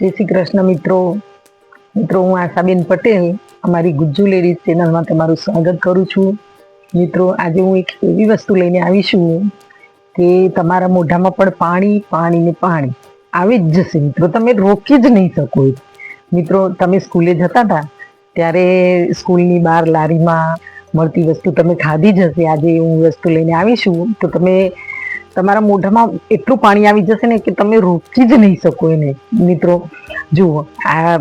જય શ્રી કૃષ્ણ મિત્રો. મિત્રો, હું આશાબેન પટેલ, અમારી ગુજ્જુ લેડીઝ ચેનલમાં તમારું સ્વાગત કરું છું. મિત્રો, આજે હું એક એવી વસ્તુ લઈને આવી છું કે તમારા મોઢામાં પણ પાણી પાણી ને પાણી આવી જ જશે. મિત્રો, તમે રોકી જ નહીં શકો મિત્રો, તમે સ્કૂલે જતા હતા, ત્યારે સ્કૂલની બહાર લારીમાં મળતી વસ્તુ તમે ખાધી જ હશે. આજે હું વસ્તુ લઈને આવીશું તો તમે તમારા મોઢામાં એટલું પાણી આવી જશે ને કે તમે રોકી જ નહીં શકો એને. મિત્રો, જુઓ, આ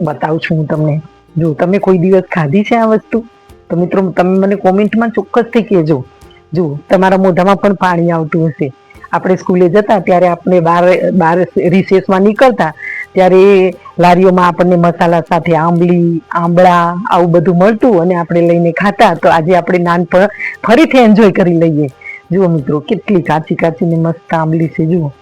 બતાવું છું હું તમને. જો તમે કોઈ દિવસ ખાધી છે આ વસ્તુ? તો મિત્રો, તમે મને કોમેન્ટમાં ચોક્કસથી કહેજો. જુઓ, તમારા મોઢામાં પણ પાણી આવતું હશે. આપણે સ્કૂલે જતા ત્યારે આપણે બાર બાર રિસેસમાં નીકળતા ત્યારે લારીઓમાં આપણને મસાલા સાથે આંબલી, આંબળા આવું બધું મળતું અને આપણે લઈને ખાતા. તો આજે આપણે નાનપણ ફરીથી એન્જોય કરી લઈએ. જુઓ મિત્રો, કેટલી કાચી કાચી ને મસ્ત આંબલી છે, જુઓ.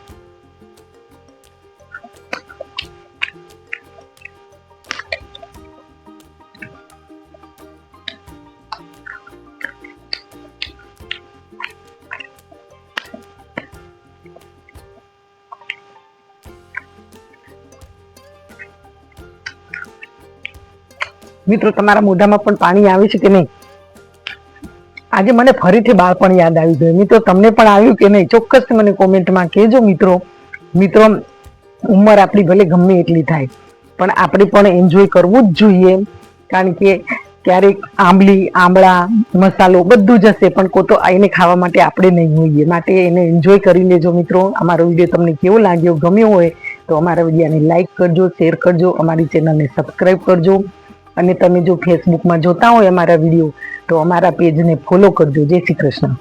મિત્રો, તમારા મોઢામાં પણ પાણી આવે છે કે નહીં? આજે મને ફરીથી બાળપણ યાદ આવી ગયું મિત્રો, તમને પણ આવ્યું કે નહીં? ચોક્કસ મને કોમેન્ટમાં કહેજો, મિત્રો. મિત્રો, ઉંમર આપણી ભલે ગમે એટલી થાય, પણ આપણે પણ એન્જોય કરવું જ જોઈએ. કારણ કે ક્યારેક આંબલી, આંબળા, મસાલો બધું જ હશે, પણ કોતો એને ખાવા માટે આપણે નહીં હોઈએ. માટે એને એન્જોય કરી લેજો, મિત્રો. અમારો વીડિયો તમને કેવો લાગ્યો, ગમ્યો હોય, તો અમારા વિડીયાને લાઈક કરજો શેર કરજો, અમારી ચેનલને સબસ્ક્રાઈબ કરજો. અને તમે જો ફેસબુકમાં જોતા હોય અમારા વીડિયો તો અમારા પેજને ફોલો કરજો. જય શ્રી કૃષ્ણ.